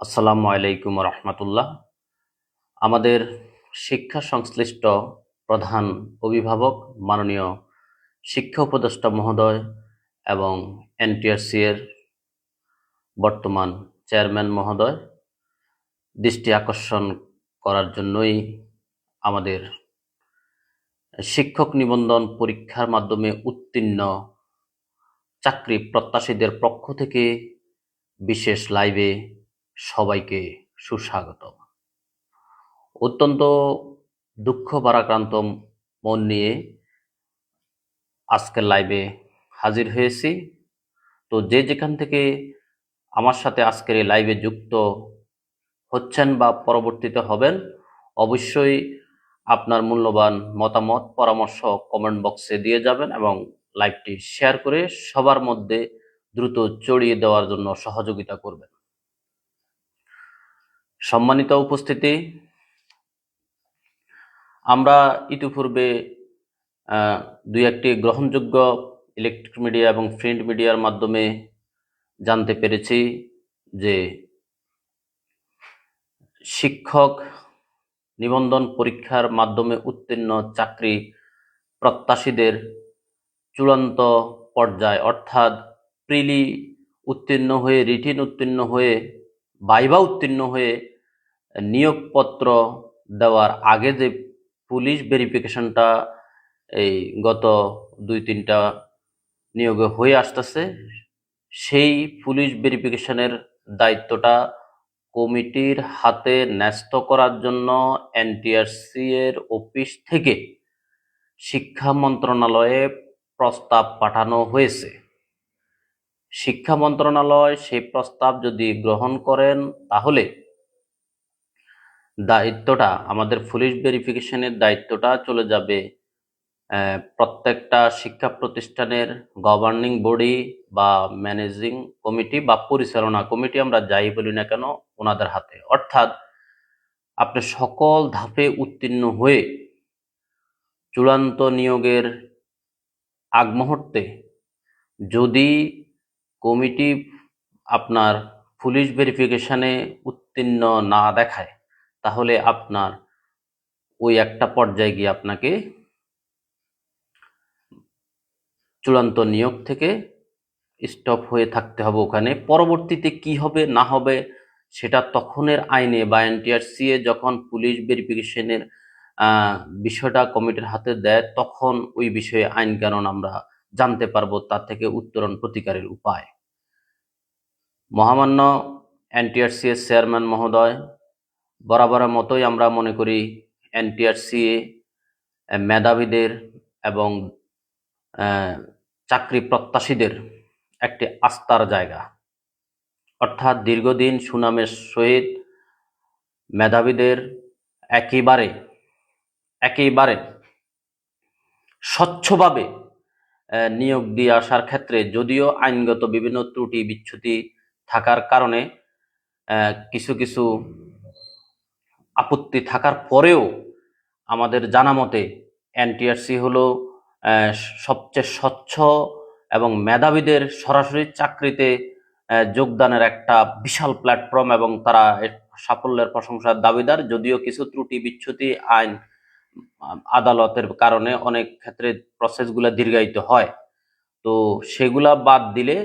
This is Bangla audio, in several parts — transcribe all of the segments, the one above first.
আসসালামু আলাইকুম রহমতুল্লাহ আমাদের শিক্ষা সংশ্লিষ্ট প্রধান অভিভাবক, মাননীয় শিক্ষা উপদেষ্টা মহোদয় এবং এনটিআরসি এর বর্তমান চেয়ারম্যান মহোদয়, দৃষ্টি আকর্ষণ করার জন্যই আমাদের শিক্ষক নিবন্ধন পরীক্ষার মাধ্যমে উত্তীর্ণ চাকরি প্রত্যাশীদের পক্ষ থেকে বিশেষ লাইভে সবাইকে সুস্বাগত অত্যন্ত দুঃখ ভারাক্রান্ত মন নিয়ে আজকের লাইভে হাজির হয়েছি। তো যে যেখান থেকে আমার সাথে আজকের এই লাইভে যুক্ত হচ্ছেন বা পরবর্তীতে হবেন, অবশ্যই আপনার মূল্যবান মতামত, পরামর্শ কমেন্ট বক্সে দিয়ে যাবেন এবং লাইভটি শেয়ার করে সবার মধ্যে দ্রুত চড়িয়ে দেওয়ার জন্য সহযোগিতা করবেন। সম্মানিত উপস্থিতি। আমরা ইতিপূর্বে দুই একটি গ্রহণযোগ্য ইলেকট্রিক মিডিয়া এবং প্রিন্ট মিডিয়ার মাধ্যমে জানতে পেরেছি যে শিক্ষক নিবন্ধন পরীক্ষার মাধ্যমে উত্তীর্ণ চাকরি প্রত্যাশীদের চূড়ান্ত পর্যায়, অর্থাৎ প্রিলি উত্তীর্ণ হয়ে রিটিন উত্তীর্ণ হয়ে বাইবা উত্তীর্ণ হয়ে নিয়োগপত্র দেওয়ার আগে যে পুলিশ ভেরিফিকেশনটা এই গত দুই তিনটা নিয়োগে হয়ে আসতেছে, সেই পুলিশ ভেরিফিকেশনের দায়িত্বটা কমিটির হাতে ন্যস্ত করার জন্য এনটিআরসি এর অফিস থেকে শিক্ষা মন্ত্রণালয়ে প্রস্তাব পাঠানো হয়েছে। শিক্ষা মন্ত্রণালয় সেই প্রস্তাব যদি গ্রহণ করেন, তাহলে দায়িত্বটা, আমাদের পুলিশ ভেরিফিকেশনের দায়িত্বটা চলে যাবে প্রত্যেকটা শিক্ষা প্রতিষ্ঠানের গভর্নিং বডি বা ম্যানেজিং কমিটি বা পরিচালনা কমিটি আমরা যাই বলি না কেন, ওনাদের হাতে। অর্থাৎ, আপনি সকল ধাপে উত্তীর্ণ হয়ে চূড়ান্ত নিয়োগের আগ মুহূর্তে যদি কমিটি আপনার পুলিশ ভেরিফিকেশানে উত্তীর্ণ না দেখায় তাহলে আপনার ওই একটা পর্যায়ে গিয়ে আপনাকে চূড়ান্ত নিয়োগ থেকে স্টপ হয়ে থাকতে হবে ওখানে। পরবর্তীতে কি হবে, না হবে, সেটা তখনের আইনে বা এনটিআরসি এ যখন পুলিশ ভেরিফিকেশনের বিষয়টা কমিটির হাতে দেয়, তখন ওই বিষয়ে আইন কানুন আমরা জানতে পারব, তার থেকে উত্তরণ প্রতিকারের উপায়। মহামান্য এনটিআরসি এর চেয়ারম্যান মহোদয় বরাবরের মতোই আমরা মনে করি এনটিআরসি মেধাবীদের এবং চাকরি প্রত্যাশীদের একটি আস্থার জায়গা। অর্থাৎ দীর্ঘদিন সুনামের সহিত মেধাবীদের একেবারে একেবারে স্বচ্ছভাবে নিয়োগ দিয়ে আসার ক্ষেত্রে যদিও আইনগত বিভিন্ন ত্রুটি বিচ্যুতি থাকার কারণে কিছু কিছু আপত্তি থাকার পরেও আমাদের জানা মতে এনটিআরসি হলো সবচেয়ে স্বচ্ছ এবং মেধাবীদের সরাসরি চাকরিতে যোগদানের একটা বিশাল প্ল্যাটফর্ম এবং তারা সাফল্যের প্রশংসার দাবিদার। যদিও কিছু ত্রুটি বিচ্যুতি আইন আদালতের কারণে অনেক ক্ষেত্রে প্রসেসগুলো দীর্ঘায়িত হয়। তো সেগুলা বাদ দিলে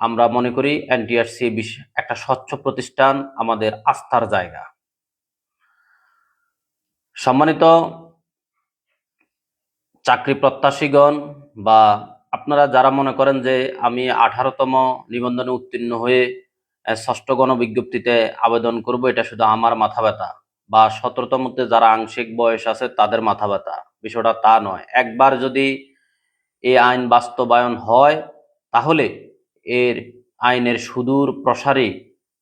আমরা মনে করি এনটিআরসি একটা স্বচ্ছ প্রতিষ্ঠান, আমাদের আস্থার জায়গা। সম্মানিত চাকরি প্রত্যাশীগণ বা আপনারা যারা মনে করেন যে আমি আঠারোতম নিবন্ধনে উত্তীর্ণ হয়ে ষষ্ঠ গণবিজ্ঞপ্তিতে আবেদন করব, এটা শুধু আমার মাথা ব্যথা। বা সতেরোতমতে যারা আংশিক বয়স আছে, তাদের মাথা ব্যথা। বিষয়টা তা নয়। একবার যদি এই আইন বাস্তবায়ন হয়, তাহলে এর আইনের সুদূর প্রসারী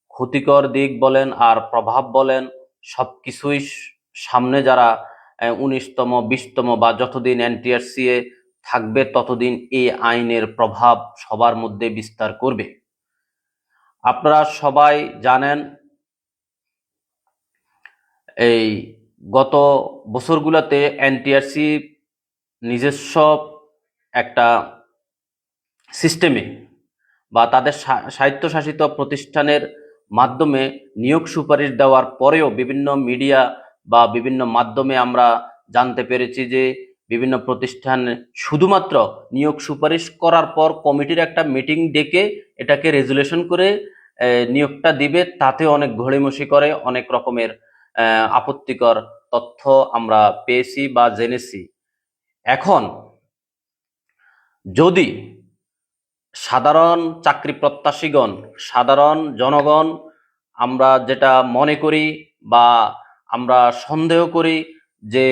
ক্ষতিকর দিক বলেন আর প্রভাব বলেন, সবকিছুই সামনে যারা উনিশতম, বিশতম বা যতদিন এনটিআরসি এ থাকবে, ততদিন এই আইনের প্রভাব সবার মধ্যে বিস্তার করবে। আপনারা সবাই জানেন, এই গত বছরগুলোতে এনটিআরসি নিজস্ব একটা সিস্টেমে বা তাদের সা- স্বায়ত্তশাসিত প্রতিষ্ঠানের মাধ্যমে নিয়োগ সুপারিশ দেওয়ার পরেও বিভিন্ন মিডিয়া বা বিভিন্ন মাধ্যমে আমরা জানতে পেরেছি যে বিভিন্ন প্রতিষ্ঠান শুধুমাত্র নিয়োগ সুপারিশ করার পর কমিটির একটা মিটিং ডেকে এটাকে রেজুলেশন করে নিয়োগটা দিবে। তাতে অনেক ঘড়িমসি করে, অনেক রকমের আপত্তিকর তথ্য আমরা পেয়েছি বা জেনেছি। এখন যদি সাধারণ চাকরি প্রত্যাশীগণ, সাধারণ জনগণ আমরা যেটা মনে করি বা আমরা সন্দেহ করি যে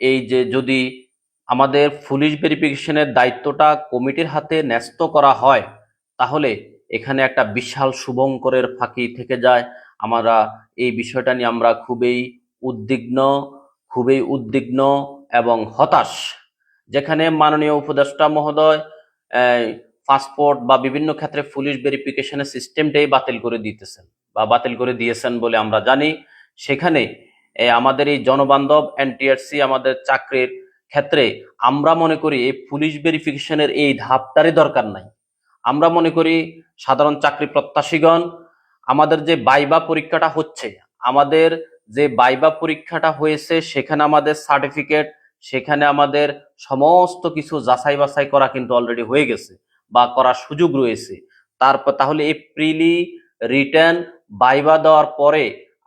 এই যে যদি আমাদের পুলিশ ভেরিফিকেশনের দায়িত্বটা কমিটির হাতে ন্যস্ত করা হয়, তাহলে এখানে একটা বিশাল শুভঙ্করের ফাঁকি থেকে যায়। আমরা এই বিষয়টা নিয়ে আমরা খুবই উদ্বিগ্ন খুবই উদ্বিগ্ন এবং হতাশ। যেখানে মাননীয় উপদেষ্টা মহোদয় পাসপোর্ট বা বিভিন্ন ক্ষেত্রে পুলিশ ভেরিফিকেশনের সিস্টেমটাই বাতিল করে দিতেছেন বা বাতিল করে দিয়েছেন বলে আমরা জানি। সেখানে আমাদের এই জনবান্ধব এনটিআরসি আমাদের চাকরির ক্ষেত্রে, আমরা মনে করি এই পুলিশ ভেরিফিকেশনের এই ধাপটারই দরকার নাই। আমরা মনে করি সাধারণ চাকরি প্রত্যাশীগণ, আমাদের যে বাইবা পরীক্ষাটা হচ্ছে, আমাদের যে বাইবা পরীক্ষাটা হয়েছে, সেখানে আমাদের সার্টিফিকেট সেখানে আমাদের সমস্ত কিছু যাচাই বাছাই করা কিন্তু অলরেডি হয়ে গেছে বা করার সুযোগ রয়েছে। তারপর তাহলে এই প্রিলি রিটার্ন বাইবা দেওয়ার পরে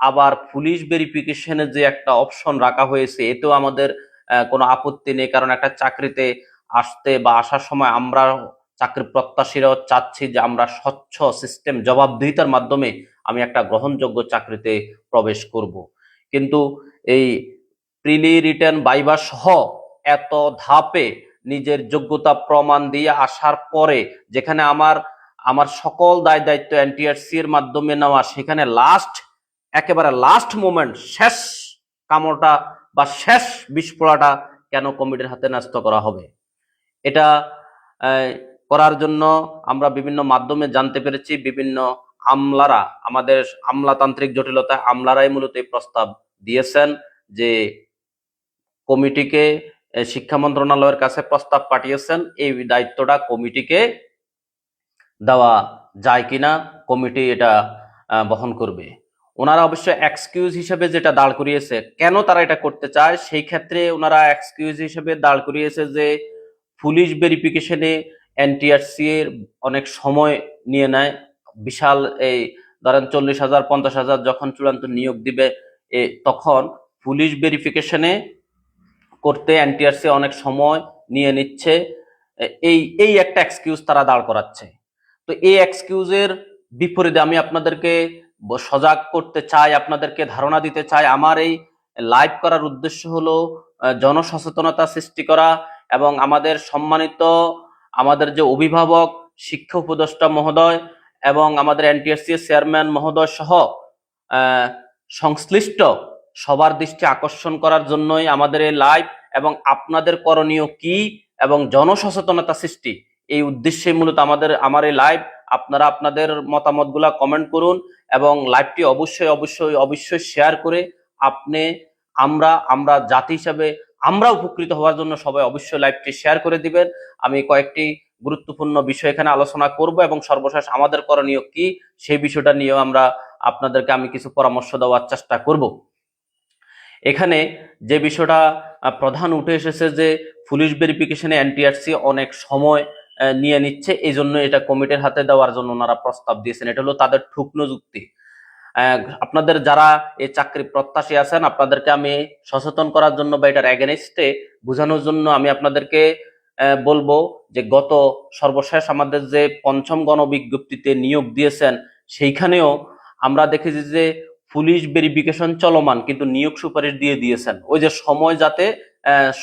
আবার পুলিশ ভেরিফিকেশনের যে একটা অপশন রাখা হয়েছে, এতেও আমাদের কোনো আপত্তি নেই। কারণ একটা চাকরিতে আসতে বা আসার সময় আমরা চাকরি প্রত্যাশীরাও চাচ্ছি যে আমরা স্বচ্ছ সিস্টেম জবাবদিহিতার মাধ্যমে আমি একটা গ্রহণযোগ্য চাকরিতে প্রবেশ করব। কিন্তু এই প্রিলি রিটার্ন বাইবা সহ এত ধাপে নিজের যোগ্যতা প্রমাণ দিয়ে আসার পরে যেখানে আমার আমার সকল দায় দায়িত্ব এনটিআরসি এর মাধ্যমে নেওয়া, সেখানে লাস্ট একেবারে লাস্ট মোমেন্ট শেষ কামড়টা বা শেষ বিস্ফোরাটা কেন কমিটির হাতে ন্যস্ত করা হবে? এটা করার জন্য আমরা বিভিন্ন মাধ্যমে জানতে পেরেছি, বিভিন্ন আমলারা, আমাদের আমলাতান্ত্রিক জটিলতায় আমলারাই মূলত এই প্রস্তাব দিয়েছেন যে কমিটিকে শিক্ষা মন্ত্রণালয়ের কাছে প্রস্তাব পাঠিয়েছেন, এই দায়িত্বটা কমিটিকে দেওয়া যায় কিনা, কমিটি এটা বহন করবে। ওনারা অবশ্য এক্সকিউজ হিসেবে যেটা দাঁড় করিয়েছে কেন তারা এটা করতে চায় সেই ক্ষেত্রে ওনারা এক্সকিউজ হিসেবে দাঁড় করিয়েছে যে পুলিশ ভেরিফিকেশনে এনটিআরসি এর অনেক সময় নিয়ে নেয়। বিশাল এই ধরেন চল্লিশ হাজার পঞ্চাশ হাজার যখন চূড়ান্ত নিয়োগ দিবে এ, তখন পুলিশ ভেরিফিকেশনে করতে এনটিআরসি অনেক সময় নিয়ে নিচ্ছে। এই এই একটা এক্সকিউজ তারা দাঁড় করাচ্ছে। তো এই এক্সকিউজের বিপরীতে আমি আপনাদেরকে সজাগ করতে চাই, আপনাদেরকে ধারণা দিতে চাই। আমার এই লাইভ করার উদ্দেশ্য হলো জনসচেতনতা সৃষ্টি করা এবং আমাদের সম্মানিত, আমাদের যে অভিভাবক শিক্ষা উপদেষ্টা মহোদয় এবং আমাদের এনটিএসসি চেয়ারম্যান মহোদয় সহ সংশ্লিষ্ট সবার দৃষ্টি আকর্ষণ করার জন্যই আমাদের এই লাইভ এবং আপনাদের করণীয় কি এবং জনসচেতনতা সৃষ্টি, এই উদ্দেশ্যে মূলত আমাদের, আমার এই লাইভ আপনারা আপনাদের মতামতগুলা কমেন্ট করুন এবং লাইভটি অবশ্যই অবশ্যই অবশ্যই শেয়ার করে আপনি আমরা আমরা জাতি হিসাবে আমরা উপকৃত হওয়ার জন্য সবাই অবশ্যই লাইভটি শেয়ার করে দিবেন। আমি কয়েকটি গুরুত্বপূর্ণ বিষয় এখানে আলোচনা করব এবং সর্বশেষ আমাদের করণীয় কি সেই বিষয়টা নিয়েও আমরা আপনাদেরকে আমি কিছু পরামর্শ দেওয়ার চেষ্টা করব। এখানে যে বিষয়টা প্রধান উঠে এসেছে যে পুলিশ ভেরিফিকেশনে এনটিআরসি অনেক সময় নিয়ে নিচ্ছে। এই জন্য এটা কমিটির হাতে দেওয়ার জন্য ওনারা প্রস্তাব দিয়েছেন। এটা হলো তাদের ঠুকনো যুক্তি। আপনাদের যারা এই চাকরি প্রত্যাশী আছেন, আপনাদেরকে আমি সচেতন করার জন্য বা এটার এগেনস্টে বোঝানোর জন্য আমি আপনাদেরকে বলব যে গত সর্বশেষ আমাদের যে পঞ্চম গণবিজ্ঞপ্তিতে নিয়োগ দিয়েছেন, সেইখানেও আমরা দেখেছি যে পুলিশ ভেরিফিকেশন চলমান, কিন্তু নিয়োগ সুপারিশ দিয়ে দিয়েছেন। ওই যে সময় যাতে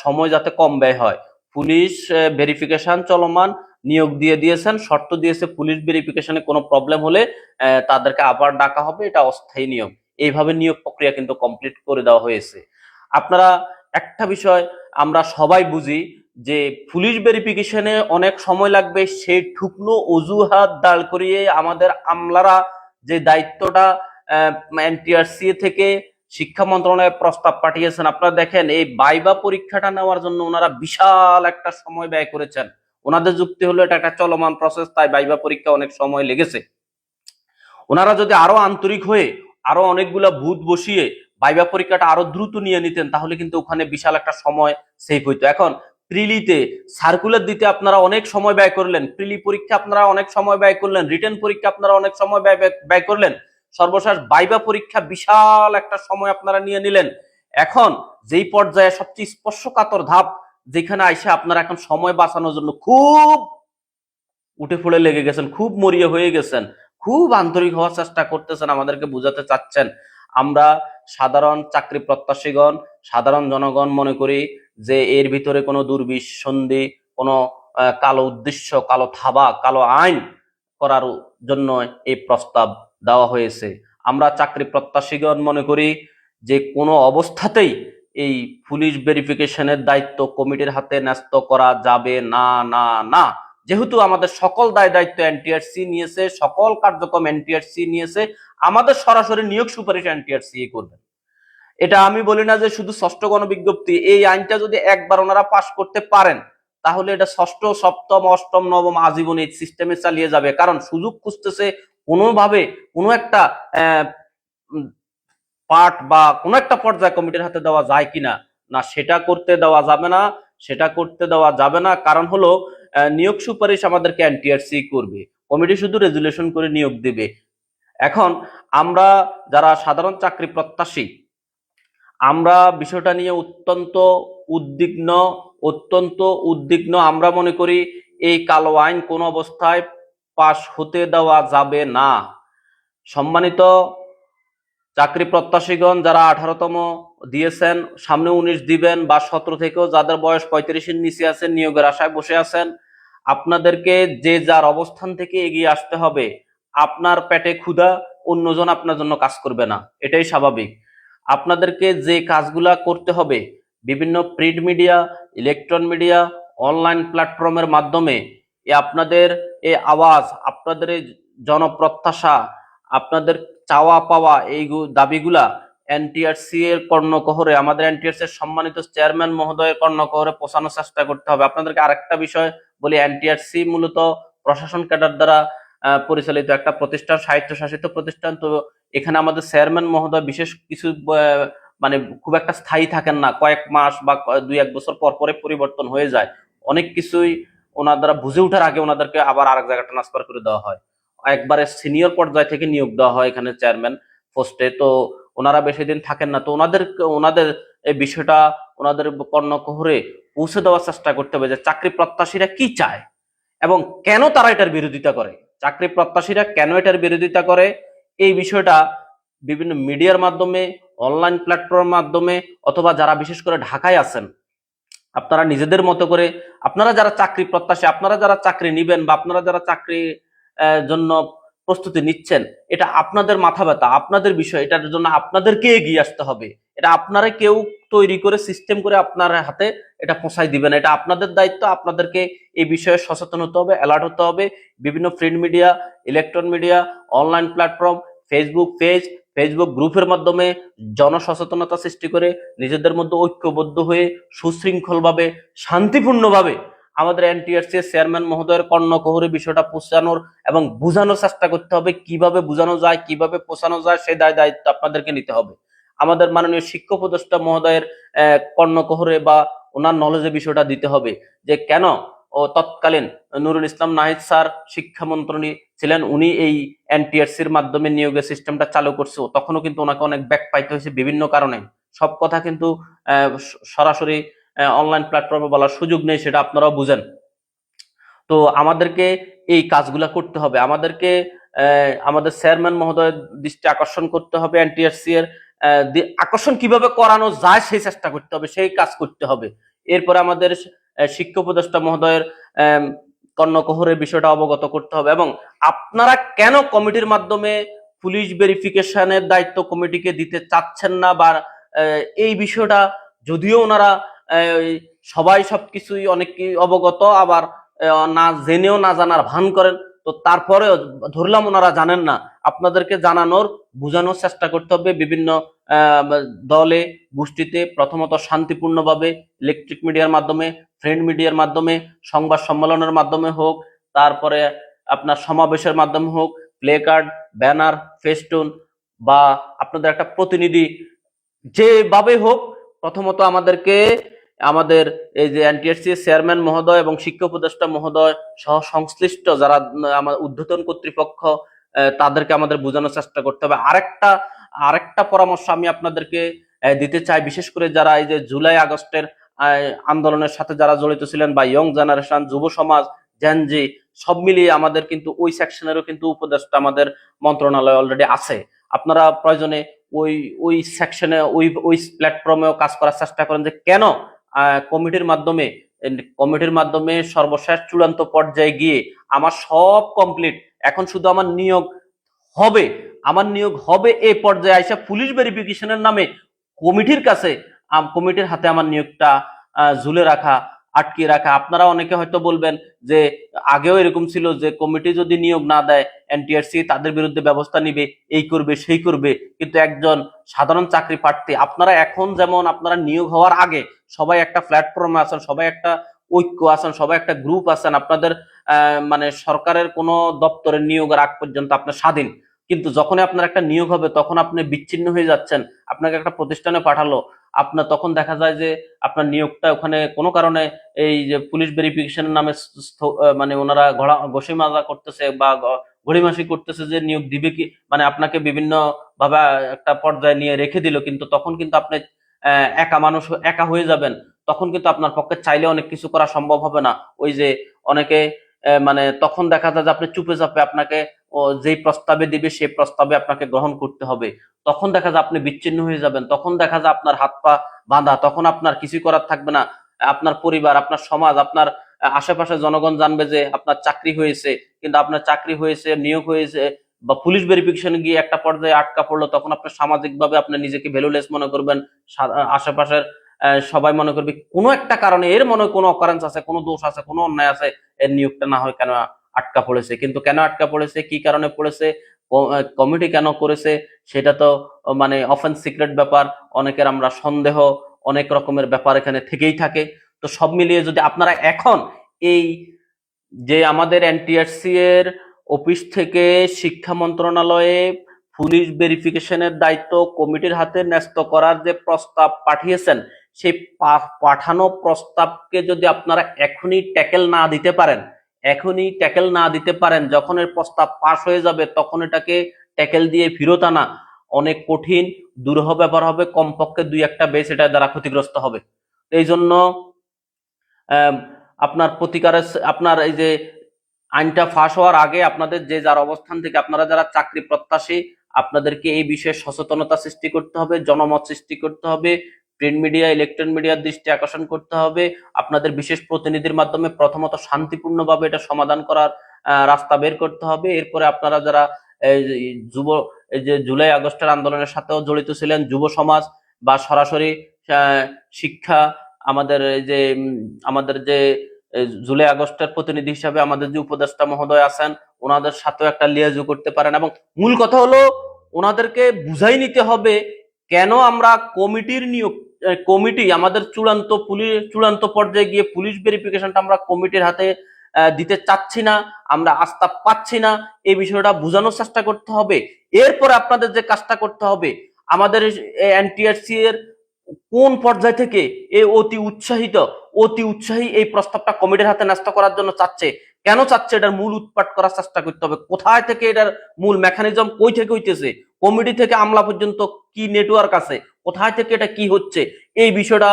সময় যাতে কম ব্যয় হয় পুলিশ ভেরিফিকেশন চলমান নিয়োগ দিয়ে দিয়েছেন। শর্ত দিয়েছে পুলিশ ভেরিফিকেশনে কোনো প্রবলেম হলে তাদেরকে আবার ডাকা হবে। এটা অস্থায়ী নিয়োগ। এইভাবে নিয়োগ প্রক্রিয়া কিন্তু কমপ্লিট করে দেওয়া হয়েছে। আপনারা একটা বিষয় আমরা সবাই বুঝি যে পুলিশ ভেরিফিকেশনে অনেক সময় লাগবে সেই ঠুকনো অজুহাত দাঁড় করিয়ে আমাদের আমলারা যে দায়িত্বটা এনটিআরসি থেকে শিক্ষা মন্ত্রণালয়ে প্রস্তাব পাঠিয়েছেন। আপনারা দেখেন, এই বাইবা পরীক্ষাটা নেওয়ার জন্য ওনারা বিশাল একটা সময় ব্যয় করেছেন। ওনাদের যুক্তি হলো, এটা একটা চলমান প্রসেস তাই বাইবা পরীক্ষা অনেক সময় লেগেছে। ওনারা যদি আরও আন্তরিক হয়ে, আরও অনেকগুলা ভূত বসিয়ে বাইবা পরীক্ষাটা আরও দ্রুত নিয়ে নিতেন, তাহলে কিন্তু ওখানে বিশাল একটা সময় সেভ হইতো। এখন, প্রিলিতে সার্কুলার দিতে আপনারা অনেক সময় ব্যয় করলেন, প্রিলি পরীক্ষা আপনারা অনেক সময় ব্যয় করলেন রিটেন পরীক্ষা আপনারা অনেক সময় ব্যয়- ব্যয় করলেন সর্বশেষ বাইবা পরীক্ষা বিশাল একটা সময় আপনারা নিয়ে নিলেন। এখন যেই পর্যায়ে সবচেয়ে স্পর্শকাতর ধাপ, যেখানে আইসে আপনারা এখন সময় বাঁচানোর জন্য খুব উঠে পড়ে লেগে গেছেন, খুব মরিয়া হয়ে গেছেন, খুব আন্তরিক হওয়ার চেষ্টা করতেছেন, আমাদেরকে বুঝাতে চাচ্ছেন। আমরা সাধারণ চাকরি প্রত্যাশীগণ, সাধারণ জনগণ মনে করি যে এর ভিতরে কোনো দুর্বিসন্ধি, কোনো কালো উদ্দেশ্য, কালো থাবা, কালো আইন করার জন্য এই প্রস্তাব দেওয়া হয়েছে। আমরা চাকরি প্রত্যাশীগণ মনে করি যে কোনো অবস্থাতেই এই পুলিশ ভেরিফিকেশনের দায়িত্ব কমিটির হাতে ন্যস্ত করা যাবে না না না। যেহেতু আমাদের সকল দায় দায়িত্ব এনটিআরসি নিয়েছে, সকল কার্যক্রম এনটিআরসি নিয়েছে, আমাদের সরাসরি নিয়োগ সুপারিশ এনটিআরসি করবেন এটা আমি বলি না যে শুধু ষষ্ঠ গণবিজ্ঞপ্তি, এই আইনটা যদি একবার ওনারা পাশ করতে পারেন, তাহলে এটা ষষ্ঠ, সপ্তম, অষ্টম, নবম আজীবন এই সিস্টেমে চালিয়ে যাবে। কারণ সুযোগ খুঁজতেছে কোনোভাবে কোনো একটা পার্ট বা কোনো একটা পর্যায়ে কমিটির হাতে দেওয়া যায় কিনা, না সেটা করতে দেওয়া যাবে না, সেটা করতে দেওয়া যাবে না। কারণ হলো নিয়োগ সুপারিশ আমাদেরকে এনটিআরসি করবে। কমিটি শুধু রেজুলেশন করে নিয়োগ দেবে। এখন আমরা যারা সাধারণ চাকরি প্রত্যাশী, আমরা বিষয়টা নিয়ে অত্যন্ত উদ্বিগ্ন অত্যন্ত উদ্বিগ্ন আমরা মনে করি, এই কালো আইন কোন অবস্থায় পাশ হতে দেওয়া যাবে না। সম্মানিত চাকরি প্রত্যাশীগণ, যারা আঠারোতম দিয়েছেন, সামনে উনিশ দিবেন বা সতেরো থেকেও যাদের বয়স পঁয়ত্রিশের নিচে আছেন, নিয়োগের আশায় বসে আছেন, আপনাদেরকে যে যার অবস্থান থেকে এগিয়ে আসতে হবে, আপনার পেটে ক্ষুধা, অন্যজন আপনার জন্য কাজ করবে না। এটাই স্বাভাবিক। আপনাদেরকে যে কাজগুলা করতে হবে, বিভিন্ন print media, electron media, online প্ল্যাটফর্মের মাধ্যমে এ আপনাদের এই আওয়াজ, আপনাদের এই জনপ্রত্যাশা, আপনাদের চাওয়া পাওয়া এই দাবিগুলা এনটিআরসি এর কর্ণকহরে, আমাদের এনটিআরসি এর সম্মানিত চেয়ারম্যান মহোদয়ের কর্ণকহরে পৌঁছানোর চেষ্টা করতে হবে। আপনাদেরকে আরেকটা বিষয় বলি, এনটিআরসি মূলত প্রশাসন ক্যাডার দ্বারা পরিচালিত একটা প্রতিষ্ঠান, স্বায়ত্তশাসিত প্রতিষ্ঠান। তো এখানে আমাদের চেয়ারম্যান মহোদয় বিশেষ কিছু মানে খুব একটা স্থায়ী থাকেন না। কয়েক মাস বা দুই এক বছর পর পরে পরিবর্তন হয়ে যায়। অনেক কিছুই ওনার দ্বারা বুঝে ওঠার আগে ওনাদেরকে আবার আরেক জায়গায় ট্রান্সফার করে দেওয়া হয়। একবারে সিনিয়র পর্যায় থেকে নিয়োগ দেওয়া হয় এখানে চেয়ারম্যান পোস্টে তো ওনারা বেশি দিন থাকেন না। তো ওনাদের ওনাদের এই বিষয়টা, ওনাদের কর্ণকহরে পৌঁছে দেওয়ার চেষ্টা করতে হবে যে চাকরি প্রত্যাশীরা কি চায় এবং কেন তারা এটার বিরোধিতা করে? চাকরি প্রত্যাশীরা কেন এটার বিরোধিতা করে? এই বিষয়টা বিভিন্ন মিডিয়ার মাধ্যমে অনলাইন প্ল্যাটফর্মের মাধ্যমে, অথবা যারা বিশেষ করে ঢাকায় আছেন আপনারা নিজেদের মতো করে, আপনারা যারা চাকরি প্রত্যাশী, আপনারা যারা চাকরি নিবেন বা আপনারা যারা চাকরি জন্য প্রস্তুতি নিচ্ছেন, এটা আপনাদের মাথা ব্যথা, আপনাদের বিষয়, এটার জন্য আপনাদেরকে এগিয়ে আসতে হবে। এটা আপনারা কেউ তৈরি করে সিস্টেম করে আপনার হাতে এটা পৌঁছাই দিবেন এটা আপনাদের দায়িত্ব, আপনাদেরকে এই বিষয়ে সচেতন হতে হবে অ্যালার্ট হতে হবে। বিভিন্ন print media electron media online platform Facebook page Facebook গ্রুপের মাধ্যমে জনসচেতনতা সৃষ্টি করে নিজেদের মধ্যে ঐক্যবদ্ধ হয়ে সুশৃঙ্খলভাবে, শান্তিপূর্ণভাবে আমাদের এনটিআরসি চেয়ারম্যান মহোদয়ের কর্ণকহরে বিষয়টা পৌঁছানোর এবং বোঝানোর চেষ্টা করতে হবে কীভাবে বোঝানো যায়, কীভাবে পৌঁছানো যায়, সেই দায় দায়িত্ব আপনাদেরকে নিতে হবে। আমাদের মাননীয় শিক্ষক উপদেষ্টা মহোদয়ের কর্ণকহরে বা ওনার নলেজে বিষয়টা দিতে হবে যে কেন ও তৎকালীন নুরুল ইসলাম নাহিদ স্যার শিক্ষামন্ত্রী ছিলেন, উনি এই এনটিআরসির মাধ্যমে নিয়োগের সিস্টেমটা চালু করছে। তখনও কিন্তু ওনাকে অনেক ব্যাক পাইতে হয়েছে বিভিন্ন কারণে। সব কথা কিন্তু সরাসরি অনলাইন প্ল্যাটফর্মে বলার সুযোগ নেই, সেটা আপনারাও বুঝেন। তো আমাদেরকে এই কাজগুলা করতে হবে। আমাদেরকে আমাদের চেয়ারম্যান মহোদয়ের দৃষ্টি আকর্ষণ করতে হবে এনটিআরসি এর আকর্ষণ কীভাবে করানো যায় সেই চেষ্টা করতে হবে, সেই কাজ করতে হবে। এরপরে আমাদের শিক্ষা উপদেষ্টা মহোদয়ের কর্ণকহরের বিষয়টা অবগত করতে হবে এবং আপনারা কেন কমিটির মাধ্যমে পুলিশ ভেরিফিকেশনের দায়িত্ব কমিটিকে দিতে চাচ্ছেন না? বা এই বিষয়টা যদিও ওনারা সবাই সবকিছুই অনেক কি অবগত, আবার না জেনেও না জানার ভান করেন। তো তারপরেও ধরলাম ওনারা জানেন না। আপনাদেরকে জানানোর, বোঝানোর চেষ্টা করতে হবে বিভিন্ন দলে গোষ্ঠীতে। প্রথমত শান্তিপূর্ণভাবে ইলেকট্রিক মিডিয়ার মাধ্যমে, ফ্রেন্ড মিডিয়ার মাধ্যমে, সংবাদ সম্মেলনের মাধ্যমে হোক, তারপরে আপনার সমাবেশের মাধ্যমে হোক প্লে কার্ড ব্যানার ফেস্টুন বা আপনাদের একটা প্রতিনিধি যেভাবে হোক, প্রথমত আমাদেরকে আমাদের এই যে এনটিএসসি চেয়ারম্যান মহোদয় এবং শিক্ষা উপদেষ্টা মহোদয় সহ সংশ্লিষ্ট যারা, আমার উদ্ধতন কর্তৃপক্ষ তাদেরকে আমাদের বোঝানোর চেষ্টা করতে হবে। আরেকটা আরেকটা পরামর্শ আমি আপনাদেরকে দিতে চাই, বিশেষ করে যারা এই যে জুলাই আগস্টের আন্দোলনের সাথে যারা জড়িত ছিলেন বা ইয়ং জেনারেশন যুব সমাজ জেনজি সব মিলিয়ে আমাদের কিন্তু ওই সেকশনেরও কিন্তু উপদেষ্টা আমাদের মন্ত্রণালয় অলরেডি আছে। আপনারা প্রয়োজনে ওই ওই সেকশনে ওই ওই প্ল্যাটফর্মেও কাজ করার চেষ্টা করেন যে কেন কমিটির মাধ্যমে কমিটির মাধ্যমে সর্বশেষ চূড়ান্ত পর্যায়ে গিয়ে আমার সব কমপ্লিট এখন শুধু আমার নিয়োগ হবে, আমার নিয়োগ হবে এই পর্যায়ে আইসা পুলিশ ভেরিফিকেশনের নামে কমিটির কাছে কমিটির হাতে আমার নিয়োগটা ঝুলে রাখা আটকে রাখা। আপনারা অনেকে হয়তো বলবেন যে আগেও এরকম ছিল যে কমিটি যদি নিয়োগ না দেয়, এনটিআরসি তাদের বিরুদ্ধে ব্যবস্থা নিবে, এই করবে, সেই করবে। কিন্তু একজন সাধারণ চাকরি প্রার্থী, আপনারা এখন যেমন আপনারা নিয়োগ হওয়ার আগে সবাই একটা প্ল্যাটফর্মে আছেন, সবাই একটা ঐক্য আছেন, সবাই একটা গ্রুপ আছেন, আপনাদের মানে সরকারের কোনো দপ্তরের নিয়োগের আগ পর্যন্ত আপনার স্বাধীন। কিন্তু যখন আপনার একটা নিয়োগ হবে, তখন আপনি বিচ্ছিন্ন হয়ে যাচ্ছেন। আপনাকে একটা প্রতিষ্ঠানে পাঠালো। আপনার তখন দেখা যায় যে আপনার নিয়োগটা ওখানে কোনো কারণে এই যে পুলিশ ভেরিফিকেশনের নামে মানে ওনারা ঘোড়া ঘষি মাজা করতেছে বা ঘড়িমাসি করতেছে যে নিয়োগ দিবে কি মানে আপনাকে বিভিন্ন ভাবে একটা পর্যায়ে নিয়ে রেখে দিল। কিন্তু তখন কিন্তু আপনি একা মানুষ, একা হয়ে যাবেন। তখন কিন্তু আপনার পক্ষে চাইলে অনেক কিছু করা সম্ভব হবে না। ওই যে অনেকে মানে তখন দেখা যায় যে আপনি চুপে চাপে আপনাকে যেই প্রস্তাবে দিবে সেই প্রস্তাবে আপনাকে গ্রহণ করতে হবে। তখন দেখা যায় আপনি বিচ্ছিন্ন হয়ে যাবেন। তখন দেখা যায় আপনার হাত পা বাঁধা। তখন আপনার কিছুই করার থাকবে না। আপনার পরিবার, আপনার সমাজ, আপনার আশেপাশে জনগণ জানবে যে আপনার চাকরি হয়েছে, কিন্তু আপনার চাকরি হয়েছে, নিয়োগ হয়েছে, বা পুলিশ ভেরিফিকেশন গিয়ে একটা পর্যায়ে আটকা পড়ল, তখন আপনার সামাজিকভাবে আপনি নিজেকে ভ্যালুলেস মনে করবেন। আশেপাশের সবাই মনে করবে কোনো একটা কারণে এর মনে কোনো অকারেন্স আছে, কোনো দোষ আছে, কোনো অন্যায় আছে, এর নিয়োগটা না হয় কেন আটকা পড়েছে? কিন্তু কেন আটকা পড়েছে? কি কারণে পড়েছে? কমিটি কেন করেছে? সেটা তো মানে অফেন্স সিক্রেট ব্যাপার, অনেকের আমরা সন্দেহ, অনেক রকমের ব্যাপার এখানে থেকেই থাকে। তো সব মিলিয়ে যদি আপনারা এখন এই যে আমাদের এনটিআরসি এর অফিস থেকে শিক্ষা মন্ত্রণালয়ে পুলিশ ভেরিফিকেশনের দায়িত্ব কমিটির হাতে ন্যস্ত করার যে প্রস্তাব পাঠিয়েছেন সেই পাঠানো প্রস্তাবকে যদি আপনারা এখনই ট্যাকেল না দিতে পারেন, এখনই ট্যাকেল না দিতে পারেন, যখন এর প্রস্তাব পাশ হয়ে যাবে, তখন এটাকে ট্যাকেল দিয়ে ফিরত আনা অনেক কঠিন, দুরূহ ব্যাপার হবে, কমপক্ষে দুই একটা বেশ এটা দ্বারা ক্ষতিগ্রস্ত হবে। এই জন্য আপনার প্রতিকারের আপনার এই যে আইনটা ফাঁস হওয়ার আগে আপনাদের যে যার অবস্থান থেকে আপনারা যারা চাকরি প্রত্যাশী, আপনাদেরকে এই বিষয়ে সচেতনতা সৃষ্টি করতে হবে, জনমত সৃষ্টি করতে হবে প্রিন্ট মিডিয়া ইলেকট্রনিক মিডিয়ার দৃষ্টি আকর্ষণ করতে হবে। আপনাদের বিশেষ প্রতিনিধির মাধ্যমে প্রথমত শান্তিপূর্ণভাবে এটা সমাধান করার রাস্তা বের করতে হবে। এরপরে আপনারা যারা যুব যে, জুলাই আগস্টের আন্দোলনের সাথেও জড়িত ছিলেন, যুব সমাজ বা সরাসরি শিক্ষা, আমাদের এই যে আমাদের যে জুলাই আগস্টের প্রতিনিধি হিসাবে আমাদের যে উপদেষ্টা মহোদয় আছেন, ওনাদের সাথেও একটা লিয়াজু করতে পারেন। এবং মূল কথা হলো, ওনাদেরকে বুঝাই নিতে হবে, কেন আমরা কমিটির নিয়োগ কমিটি আমাদের চূড়ান্ত পুলিশ চূড়ান্ত পর্যায়ে গিয়ে পুলিশ ভেরিফিকেশনটা আমরা কমিটির হাতে দিতে চাচ্ছি না, আমরা আস্থা পাচ্ছি না, এই বিষয়টা বোঝানোর চেষ্টা করতে হবে। এরপরে আপনাদের যে কাজটা করতে হবে, আমাদের এনটিআরসি এর কোন পর্যায় থেকে এই অতি উৎসাহিত, অতি উৎসাহী এই প্রস্তাবটা কমিটির হাতে ন্যস্ত করার জন্য চাচ্ছে? কেন চাচ্ছে? এটার মূল উৎপাট করার চেষ্টা করতে হবে। কোথায় থেকে এটার মূল মেকানিজম কই থেকে হইতেছে? কমিটি থেকে আমলা পর্যন্ত কি নেটওয়ার্ক আছে? কোথায় থেকে এটা কি হচ্ছে, এই বিষয়টা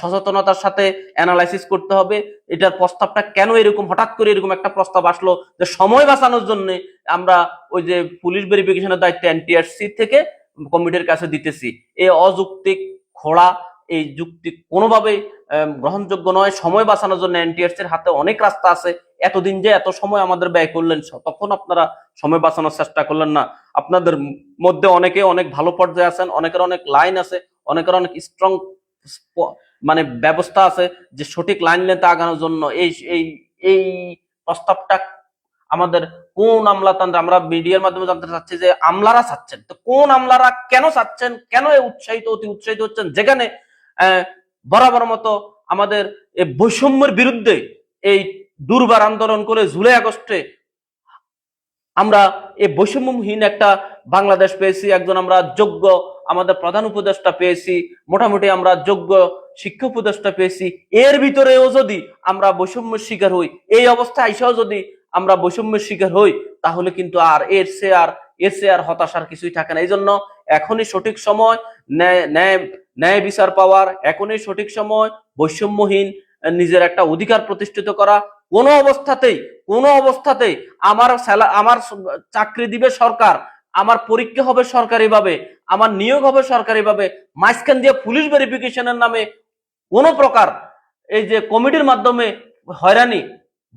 সচেতনতার সাথে অ্যানালাইসিস করতে হবে। এটার প্রস্তাবটা কেন এরকম, হঠাৎ করে এরকম একটা প্রস্তাব আসলো যে সময় বাঁচানোর জন্য আমরা ওই যে পুলিশ ভেরিফিকেশনের দায়িত্ব এনটিআরসি থেকে কমিটির কাছে দিতেছি। এই অযৌক্তিক খোড়া এই যুক্তি কোনোভাবেই গ্রহণযোগ্য নয়। সময় বাঁচানোর জন্য এনটিআরসি এর হাতে অনেক রাস্তা আছে। এতদিন যে এত সময় আমাদের ব্যয় করলেন তখন আপনারা সময় বাঁচানোর চেষ্টা করলেন না। আপনাদের মধ্যে অনেকে অনেক ভালো পর্যায়ে আছেন, অনেকের অনেক লাইন আছে, অনেকের অনেক স্ট্রং মানে ব্যবস্থা আছে যে সঠিক লাইন লেতে আগানোর জন্য। এই এই এই প্রস্তাবটা আমাদের কোন আমলাতান্ত্র, আমরা মিডিয়ার মাধ্যমে জানতে চাচ্ছি যে আমলারা চাচ্ছেন। তো কোন আমলারা কেন চাচ্ছেন, কেন উৎসাহিত, অতি উৎসাহিত হচ্ছেন? যেখানে বরাবর মতো আমাদের এই বৈষম্যের বিরুদ্ধে এই দুর্বার আন্দোলন করে জুলাই আগস্টে আমরা এই বৈষম্যহীন একটা বাংলাদেশ পেয়েছি। একজন আমরা যোগ্য আমাদের প্রধান উপদেষ্টা পেয়েছি, মোটামুটি আমরা যোগ্য শিক্ষা উপদেষ্টা পেয়েছি। এর ভিতরেও যদি আমরা বৈষম্যের শিকার হই, এই অবস্থা আইসাও যদি আমরা বৈষম্যের শিকার হই, তাহলে কিন্তু আর এর সে আর, এর সে আর হতাশার কিছুই থাকে না। এই জন্য এখনই সঠিক সময়, ন্যায় ন্যায় বিচার পাওয়ার, এখনই সঠিক সময় বৈষম্যহীন নিজের একটা অধিকার প্রতিষ্ঠিত করা। কোনো অবস্থাতেই কোনো অবস্থাতেই আমার আমার চাকরি দিবে সরকার, আমার পরীক্ষা হবে সরকারিভাবে, আমার নিয়োগ হবে সরকারিভাবে, মাঝখান দিয়ে পুলিশ ভেরিফিকেশনের নামে কোনো প্রকার এই যে কমিটির মাধ্যমে হয়রানি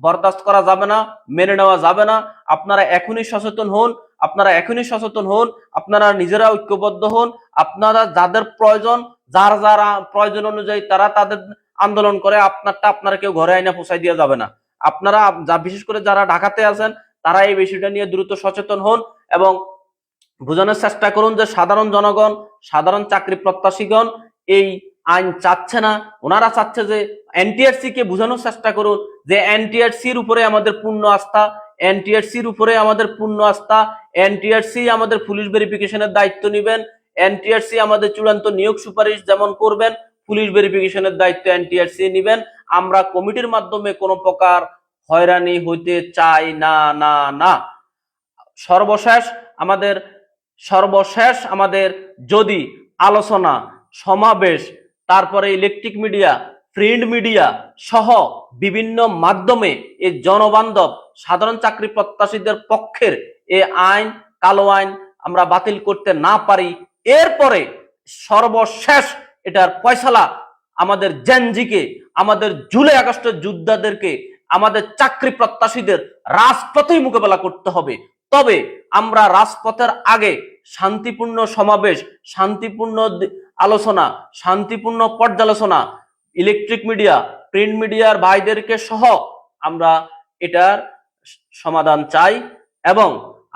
বরদাস্ত করা যাবে না, মেনে নেওয়া যাবে না। আপনারা এখনই সচেতন হন আপনারা এখনই সচেতন হন, আপনারা নিজেরা ঐক্যবদ্ধ হন, আপনারা যাদের প্রয়োজন, যার যার প্রয়োজন অনুযায়ী তারা তাদের আন্দোলন করে, আপনারটা আপনারা কেউ ঘরে আইনা পোষাই দিয়ে যাবে না। আপনারা যা বিশেষ করে যারা ঢাকাতে আছেন, তারা এই বিষয়টা নিয়ে দ্রুত সচেতন হন এবং বোঝানোর চেষ্টা করুন যে সাধারণ জনগণ, সাধারণ চাকরি প্রত্যাশীগণ এই আইন চাচ্ছে না। ওনারা চাচ্ছে যে এনটিআরসি কে বোঝানোর চেষ্টা করুন যে এনটিআরসির উপরে আমাদের পূর্ণ আস্থা এনটিআরসির উপরে আমাদের পূর্ণ আস্থা। এনটিআরসি আমাদের পুলিশ ভেরিফিকেশনের দায়িত্ব নেবেন। এনটিআরসি আমাদের চূড়ান্ত নিয়োগ সুপারিশ যেমন করবেন, পুলিশ ভেরিফিকেশনের দায়িত্ব এনটিআরসি নেবেন। আমরা কমিটির মাধ্যমে কোনো প্রকার হয়রানি হইতে চাই না না না। সর্বশেষ আমাদের সর্বশেষ আমাদের যদি আলোচনা, সমাবেশ, তারপরে ইলেকট্রিক মিডিয়া প্রিন্ট মিডিয়া সহ বিভিন্ন মাধ্যমে এই জনবান্ধব সাধারণ চাকরি প্রত্যাশীদের পক্ষের এ আইন, কালো আইন আমরা বাতিল করতে না পারি। এরপরে সর্বশেষ এটার ফয়সালা আমাদের জেনজিকে, আমাদের জুলাই আগস্টের যোদ্ধাদেরকে, আমাদের চাকরি প্রত্যাশীদের রাজপথেই মোকাবেলা করতে হবে। তবে আমরা রাজপথের আগে শান্তিপূর্ণ সমাবেশ, শান্তিপূর্ণ আলোচনা, শান্তিপূর্ণ পর্যালোচনা, ইলেকট্রিক মিডিয়া, প্রিন্ট মিডিয়ার ভাইদেরকে সহ আমরা এটার সমাধান চাই এবং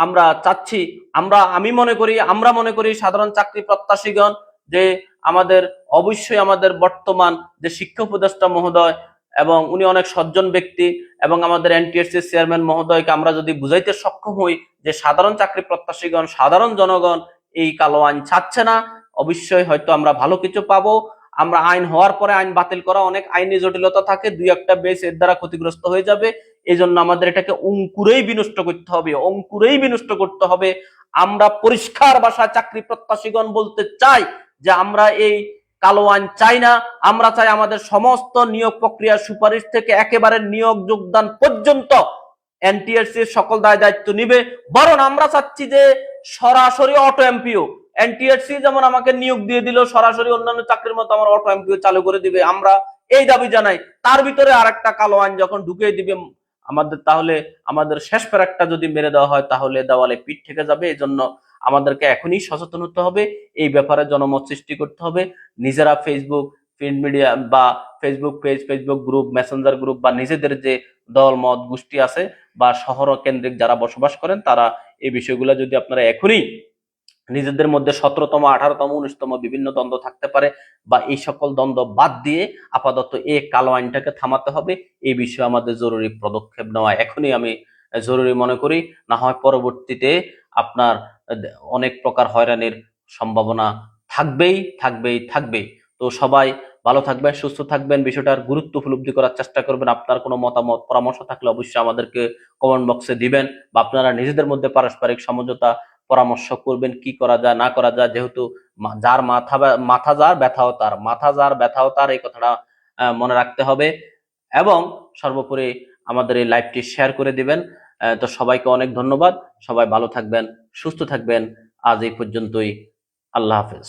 আমরা চাচ্ছি, আমরা, আমি মনে করি, আমরা মনে করি সাধারণ চাকরি প্রত্যাশীগণ যে আমাদের, অবশ্যই আমাদের বর্তমান যে শিক্ষা উপদেষ্টা মহোদয় এবং উনি অনেক সজ্জন ব্যক্তি এবং আমাদের এনটিএসসি চেয়ারম্যান মহোদয়কে আমরা যদি বুঝাইতে সক্ষম হই যে সাধারণ চাকরি প্রত্যাশীগণ, সাধারণ জনগণ এই কালো আইন চাচ্ছে না, অবশ্যই হয়তো আমরা ভালো কিছু পাবো। আমরা আইন হওয়ার পরে আইন বাতিল করা অনেক আইনি জটিলতা থাকে, দুই একটা বেশ এর দ্বারা ক্ষতিগ্রস্ত হয়ে যাবে। এই জন্য আমাদের এটাকে অঙ্কুরেই বিনষ্ট করতে হবে, অঙ্কুরেই বিনষ্ট করতে হবে। আমরা পরিষ্কার ভাষায় চাকরি প্রত্যাশীগণ বলতে চাই যে আমরা এই কালো আইন চাই না, আমরা চাই আমাদের সমস্ত নিয়োগ প্রক্রিয়া সুপারিশ থেকে একেবারে নিয়োগ যোগদান পর্যন্ত এনটিএসসি সকল দায় দায়িত্ব নিবে। বরং আমরা চাচ্ছি যে সরাসরি অটো এমপিও এনটিএসসি যেমন আমাকে নিয়োগ দিয়ে দিল, সরাসরি অন্যান্য চাকরির মতো আমার অটো এমপিও চালু করে দিবে। আমরা এই দাবি জানাই। তার ভিতরে আরেকটা কালো আইন যখন ঢুকিয়ে দিবে, আমাদের তাহলে আমাদের শেষ প্যারাকটা যদি মেরে দেওয়া হয়, তাহলে দেওয়ালে পিঠ থেকে যাবে। এই জন্য আমাদেরকে এখনই সচেতন হতে হবে। এই ব্যাপারে জনমত সৃষ্টি করতে হবে। নিজেরা ফেসবুক প্রিন্ট মিডিয়া বা Facebook page Facebook group messenger group বা নিজেদের যে দল, মত, গোষ্ঠী আছে বা শহর কেন্দ্রিক যারা বসবাস করেন, তারা এই বিষয়গুলো যদি আপনারা এখনই নিজেদের মধ্যে সতেরোতম, আঠারোতম, উনিশতম বিভিন্ন দ্বন্দ্ব থাকতে পারে বা এই সকল দ্বন্দ্ব বাদ দিয়ে আপাতত এ কালো আইনটাকে থামাতে হবে। এই বিষয়ে আমাদের জরুরি পদক্ষেপ নেওয়া এখনই আমি জরুরি মনে করি। না হয় পরবর্তীতে আপনার অনেক প্রকার হয়রানির সম্ভাবনা থাকবেই থাকবেই থাকবেই। তো সবাই ভালো থাকবেন, সুস্থ থাকবেন। বিষয়টার গুরুত্ব উপলব্ধি করার চেষ্টা করবেন। আপনার কোনো মতামত, পরামর্শ থাকলে অবশ্যই আমাদেরকে কমেন্ট বক্সে দিবেন বা আপনারা নিজেদের মধ্যে পারস্পরিক সমঝোতা পরামর্শ করবেন, কি করা যায়, না করা যায়, যেহেতু যার মাথা মাথা যার ব্যথাও তার, মাথা যার ব্যথাও তার, এই কথাটা মনে রাখতে হবে। এবং সর্বোপরি আমাদের এই লাইভটি শেয়ার করে দিবেন। তো সবাইকে অনেক ধন্যবাদ। সবাই ভালো থাকবেন, সুস্থ থাকবেন। আজ এই পর্যন্তই। আল্লাহ হাফেজ।